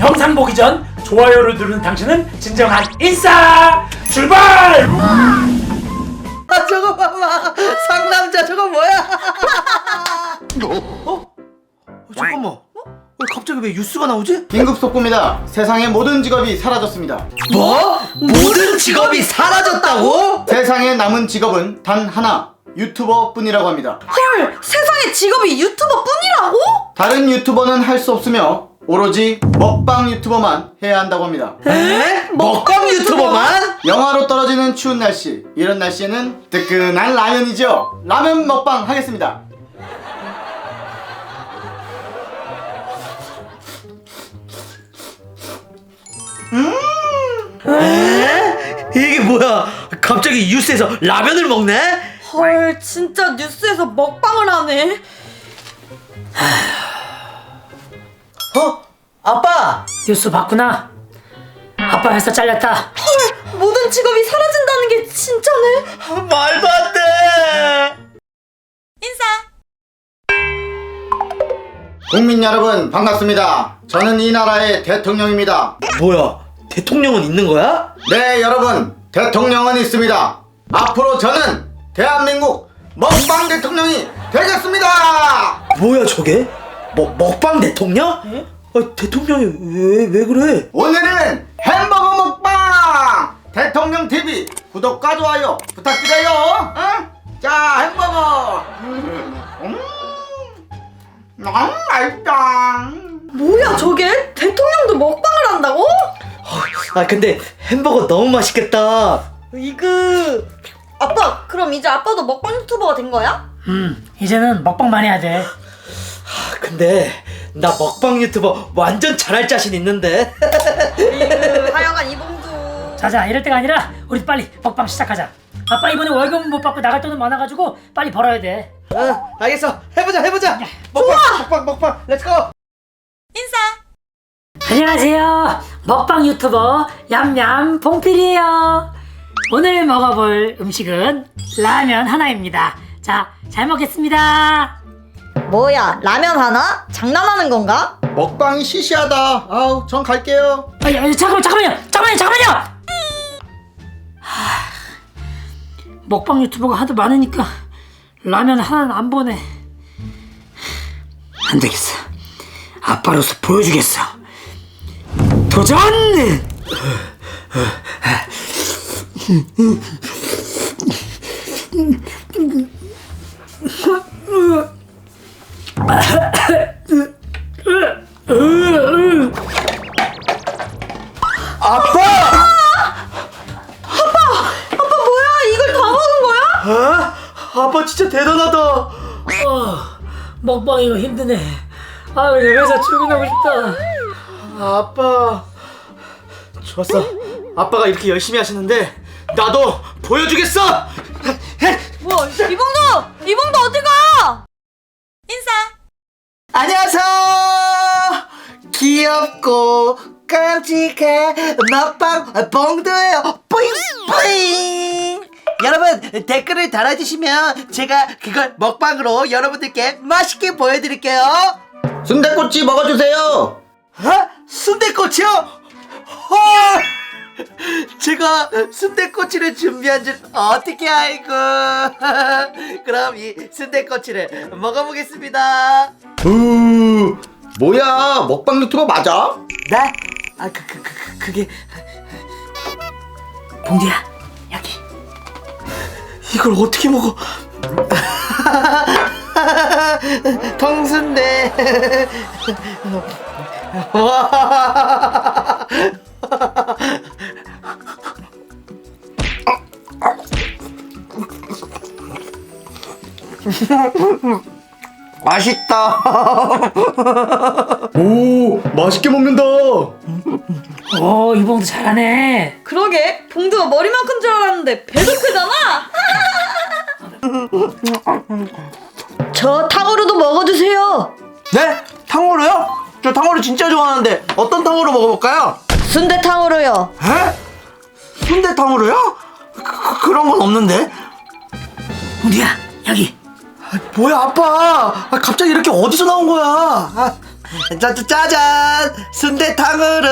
영상 보기 전 좋아요를 누르는 당신은 진정한 인싸 출발! 아 저거 봐봐 상남자 저거 뭐야 어? 어? 잠깐만 왜 갑자기 왜 뉴스가 나오지? 긴급 속보입니다. 세상의 모든 직업이 사라졌습니다. 뭐? 모든 직업이 사라졌다고? 세상에 남은 직업은 단 하나. 유튜버뿐이라고 합니다. 헐, 세상에 직업이 유튜버 뿐이라고? 다른 유튜버는 할 수 없으며 오로지 먹방 유튜버만 해야 한다고 합니다. 에? 먹방 유튜버만? 영하로 떨어지는 추운 날씨. 이런 날씨에는 뜨끈한 라면이죠. 라면 먹방 하겠습니다. 에? 이게 뭐야 갑자기 뉴스에서 라면을 먹네? 헐, 진짜 뉴스에서 먹방을 하네. 어? 아빠 뉴스 봤구나? 아빠 회사 잘렸다 헐, 모든 직업이 사라진다는 게 진짜네. 말도 안 돼 인사. 국민 여러분 반갑습니다. 저는 이 나라의 대통령입니다. 뭐야 대통령은 있는 거야? 네 여러분 대통령은 있습니다. 앞으로 저는 대한민국 먹방 대통령이 되겠습니다. 뭐야 저게? 뭐 먹방 대통령? 아, 대통령이 왜 왜 그래? 오늘은 햄버거 먹방 대통령 TV 구독과 좋아요 부탁드려요. 응? 자 햄버거. 음, 음, 너무 맛있다. 뭐야, 저게? 대통령도 먹방을 한다고? 아 근데 햄버거 너무 맛있겠다. 이그. 아빠, 그럼 이제 아빠도 먹방 유튜버가 된 거야? 음 이제는 먹방만 해야 돼 아, 근데 나 먹방 유튜버 완전 잘할 자신 있는데. 이그, 하여간 이봉주. 자자 이럴 때가 아니라 우리 빨리 먹방 시작하자 아빠 이번에 월급 못 받고 나갈 돈은 많아가지고 빨리 벌어야 돼응 알겠어 해보자 해보자. 먹방 먹방 먹방 렛츠고. 인사. 안녕하세요 먹방 유튜버 얌얌 봉필이에요 오늘 먹어볼 음식은 라면 하나입니다 자 잘 먹겠습니다 뭐야, 라면 하나? 장난하는 건가? 먹방이 시시하다. 아우 전 갈게요. 아, 야, 잠깐만, 잠깐만요, 잠깐만요, 잠깐만요. 하, 먹방 유튜버가 하도 많으니까 라면 하나는 안 보내. 안 되겠어. 아빠로서 보여주겠어. 도전! 먹방 이거 힘드네. 아, 내 회사 출근하고 싶다. 아빠. 좋았어. 아빠가 이렇게 열심히 하시는데 나도 보여주겠어. 뭐, 이봉도! 이봉도 어디 가? 인사. 안녕하세요. 귀엽고 깜찍한 먹방 봉도예요. 뿌잉 뿌잉. 여러분 댓글을 달아주시면 제가 그걸 먹방으로 여러분들께 맛있게 보여드릴게요. 순대꼬치 먹어주세요. 어? 순대꼬치요? 헐! 제가 순대꼬치를 준비한 줄 어떻게 알고? 그럼 이 순대꼬치를 먹어보겠습니다. 으 뭐야 먹방 유튜버 맞아? 네? 아, 그, 그, 그, 그, 그게 여기. 이걸 어떻게 먹어? 통순대. 와. 맛있다. 오 맛있게 먹는다. 오, 이봉도 잘하네. 그러게, 봉두가 머리만 큰줄 알았는데 배도 크잖아? 저 탕후루도 먹어주세요. 네? 탕후루요? 저 탕후루 진짜 좋아하는데 어떤 탕후루 먹어볼까요? 순대 탕후루요. 에? 순대 탕후루요? 그, 그, 그런 건 없는데. 봉디야, 여기. 아, 뭐야 아빠? 아, 갑자기 이렇게 어디서 나온 거야? 아, 짜, 짜, 짜잔! 순대탕으로.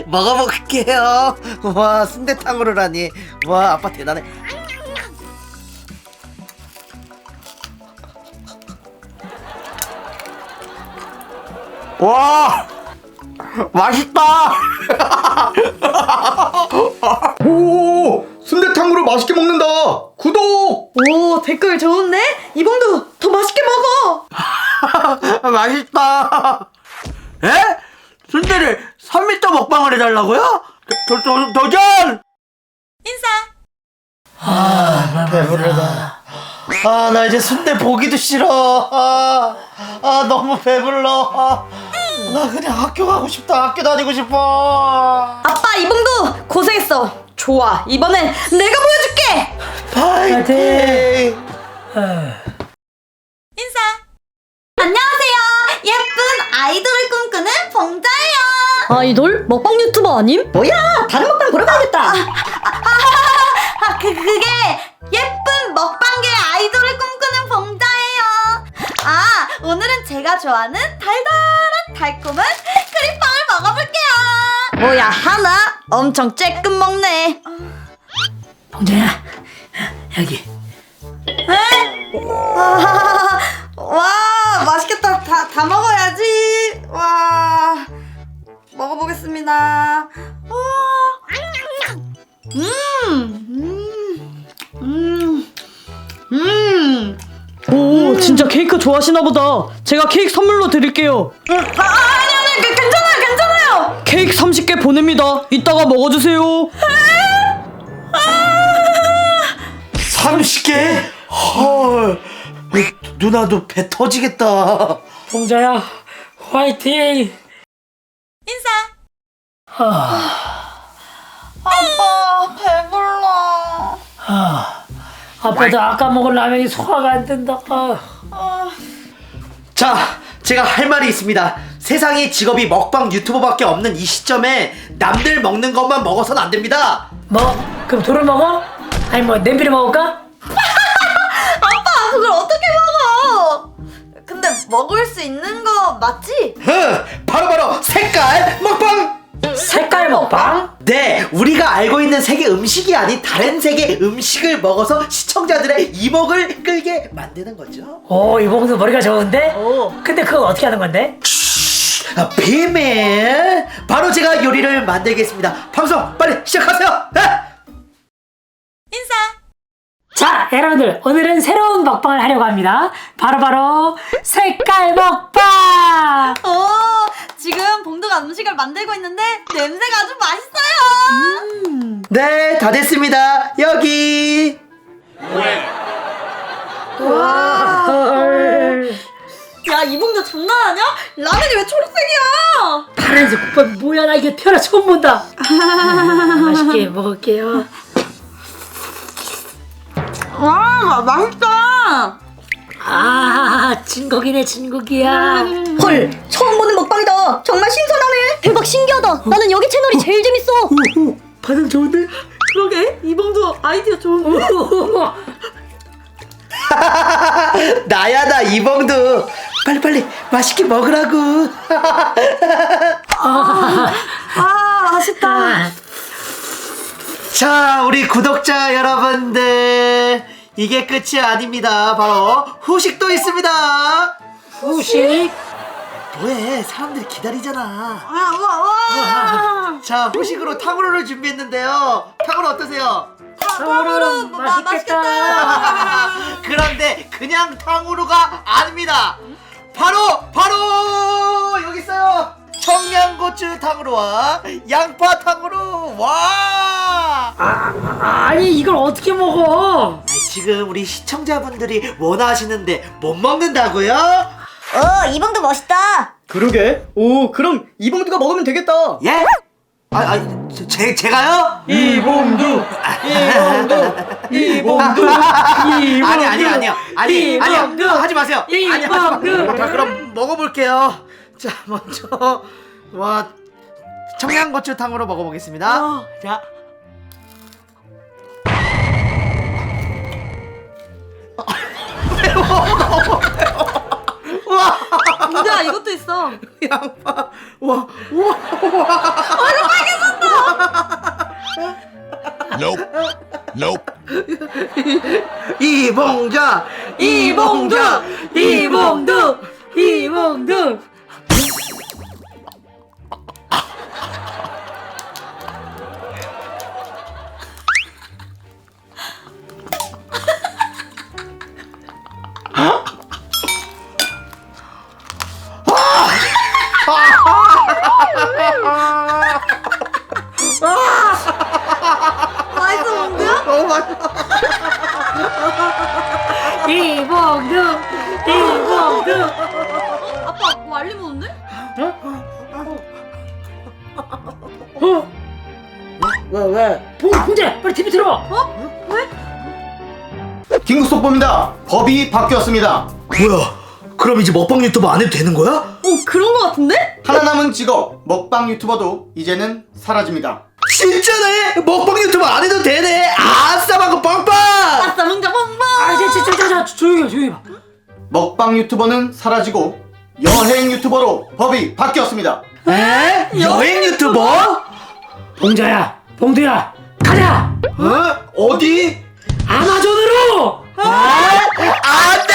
먹어볼게요. 와 순대탕으로라니. 와 아빠 대단해. 와 맛있다! 오 순대탕으로 맛있게 먹는다! 구독 오 댓글 좋은데? 이봉도 더 맛있게 먹어. 맛있다 에? 순대를 3m 먹방을 해달라고요? 도, 도, 도 전! 아, 배부르다. 아, 나 이제 순대 보기도 싫어. 아, 아 너무 배불러. 아, 나 그냥 학교 가고 싶다. 학교 다니고 싶어. 아빠 이봉도 고생했어. 좋아 이번엔 내가 보여줄게. 파이팅! 안녕하세요. 예쁜 아이돌을 꿈꾸는 봉자예요. 아이돌? 먹방 유튜버 아님? 뭐야? 다른 먹방 보러 가야겠다. 아, 아, 그, 그게 예쁜 먹방계 아이돌을 꿈꾸는 봉자예요. 아, 오늘은 제가 좋아하는 달달한 달콤한 크림빵을 먹어볼게요. 뭐야, 하나? 엄청 쬐끔 먹네. 봉자야 여기 아, 와 맛있겠다 다, 다 먹어야지 와 먹어보겠습니다 어. 음, 음, 음. 오, 진짜 케이크 좋아하시나 보다. 제가 케이크 선물로 드릴게요. 아, 아니 아니 그, 괜찮아요 케이크 30개 보냅니다. 이따가 먹어주세요. 30개? 헐. 누나도 배 터지겠다. 봉자야 화이팅 아빠 배불러 아빠도 아까 먹은 라면이 소화가 안 된다 아. 자, 제가 할 말이 있습니다. 세상에 직업이 먹방 유튜버밖에 없는 이 시점에 남들 먹는 것만 먹어서는 안 됩니다. 뭐 그럼 돌을 먹어? 아니 뭐 냄비를 먹을까? 아빠 그걸 어떻게 먹어 근데 먹을 수 있는 거 맞지? 흥, 바로바로 색깔 먹방! 색깔 먹방? 네, 우리가 알고 있는 색의 음식이 아닌 다른 색의 음식을 먹어서 시청자들의 이목을 끌게 만드는 거죠. 오 이봉도 머리가 좋은데? 근데 그거 어떻게 하는 건데? 아, 비밀! 바로 제가 요리를 만들겠습니다. 방송 빨리 시작하세요! 네? 자 여러분들 오늘은 새로운 먹방을 하려고 합니다 바로바로 색깔 먹방 어 지금 봉두가 음식을 만들고 있는데 냄새가 아주 맛있어요 네, 다 됐습니다. 여기! 이봉도 장난하냐? 라면이 왜 초록색이야? 파란색 국밥 뭐야? 나 이게 태어나 처음 본다. 맛있게 먹을게요. 와 마- 맛있다. 아 진국이네 진국이야. 헐 처음 보는 먹방이다. 정말 신선하네. 대박 신기하다. 나는 여기 채널이 제일 재밌어. 오, 반응 좋은데? 그러게 이봉도 아이디어 좋은 나야, 나 이봉두. 빨리 빨리 맛있게 먹으라고. 아 맛있다 자, 우리 구독자 여러분들. 이게 끝이 아닙니다. 바로 후식도 있습니다. 후식 뭐해? 사람들이 기다리잖아. 와 와 와 자, 후식으로 탕후루를 준비했는데요. 탕후루 어떠세요? 탕후루 맛있겠다 그런데 그냥 탕후루가 아닙니다. 바로 바로 여기 있어요. 청양고추 탕후루와 양파 탕후루. 와! 아니 이걸 어떻게 먹어 지금 우리 시청자분들이 원하시는데 못 먹는다고요? 어 이봉도 멋있다 그러게. 오, 그럼 이봉두가 먹으면 되겠다. 예? 아, 아, 제- 제, 제가요? 이봉두, 이봉두, 이봉두, 아니 아니 아니요 아니. 아니요 하지 마세요 아니 하지 마 이봉두. 자 그럼 먹어볼게요 자 먼저 와 청양고추탕으로 먹어보겠습니다 자 매워 너무 매워 와 봉자야 이것도 있어. 양파. 와, 우와. Nope. Nope. 이봉자, 이봉두 이봉두 이봉두 왜, 왜? 봉 봉재 빨리 TV 틀어봐 어? 왜? 긴급 속보입니다. 법이 바뀌었습니다. 뭐야? 그럼 이제 먹방 유튜버 안 해도 되는 거야? 어 그런 거 같은데? 하나 남은 직업 먹방 유튜버도 이제는 사라집니다. 진짜네! 먹방 유튜버 안 해도 되네! 아싸 방금 빵빵! 아싸 봉자 뽕뽕. 아 이제 진짜 진짜 조용히 해 조용히 해봐 먹방 유튜버는 사라지고 여행 유튜버로 법이 바뀌었습니다. 에? 여행 유튜버? 봉자야 봉두야 가자 어? 어디? 아마존으로! 어? 어 안 돼!